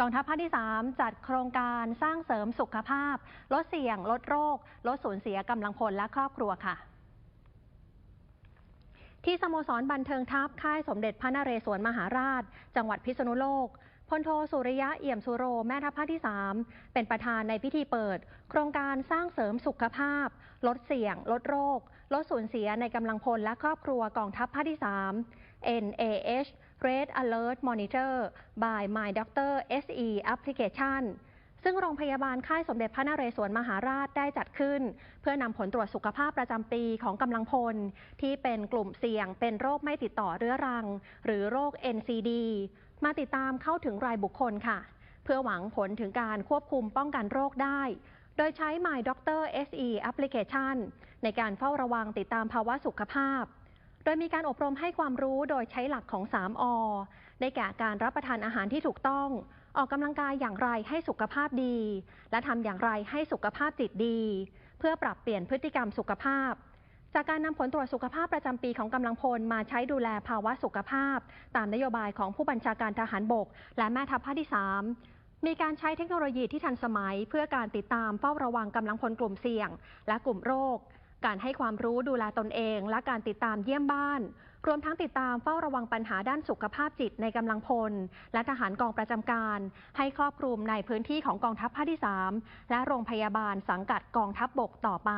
กองทัพภาคที่ 3 จัดโครงการสร้างเสริมสุขภาพ ลดเสี่ยง ลดโรค ลดสูญเสียกำลังพลและครอบครัวค่ะ ที่สโมสรบันเทิงทัพค่ายสมเด็จพระนเรศวรมหาราช จังหวัดพิษณุโลก พลโทสุริยะเอี่ยมสุโรแม่ทัพภาคที่ 3 เป็นประธานในพิธีเปิด โครงการสร้างเสริมสุขภาพ ลดเสี่ยง ลดโรค ลดสูญเสียในกำลังพลและครอบครัวกองทัพภาคที่ 3 NAH Red Alert Monitor by My Doctor SE Application ซึ่งโรงพยาบาลค่ายสมเด็จพระนเรศวรมหาราชได้จัดขึ้น เพื่อนำผลตรวจสุขภาพประจำปีของกำลังพล ที่เป็นกลุ่มเสี่ยง เป็นโรคไม่ติดต่อเรื้อรัง หรือโรค NCD มาติดตามเข้าถึงรายบุคคลค่ะ เพื่อหวังผลถึงการควบคุมป้องกันโรคได้ โดยใช้ My Doctor SE Application ในการเฝ้าระวังติดตามภาวะสุขภาพ โดยมีการอบรมให้ความรู้โดยใช้หลักของ 3อได้แก่การรับประทานอาหารที่ถูกต้อง ออกกำลังกายอย่างไรให้สุขภาพดี และทำอย่างไรให้สุขภาพจิตดี เพื่อปรับเปลี่ยนพฤติกรรมสุขภาพ จากการนำผลตรวจสุขภาพประจำปีของกำลังพลมาใช้ดูแลภาวะสุขภาพ ตามนโยบายของผู้บัญชาการทหารบก และแม่ทัพภาคที่ 3 มีการใช้เทคโนโลยีที่ทันสมัย เพื่อการติดตามเฝ้าระวังกำลังพลกลุ่มเสี่ยง และกลุ่มโรค การให้ความรู้ดูแลตนเองและการติดตามเยี่ยมบ้าน รวมทั้งติดตามเฝ้าระวังปัญหาด้านสุขภาพจิตในกำลังพล และทหารกองประจำการ ให้ครอบคลุมในพื้นที่ของกองทัพภาคที่ 3 และโรงพยาบาลสังกัดกองทัพบบกต่อไป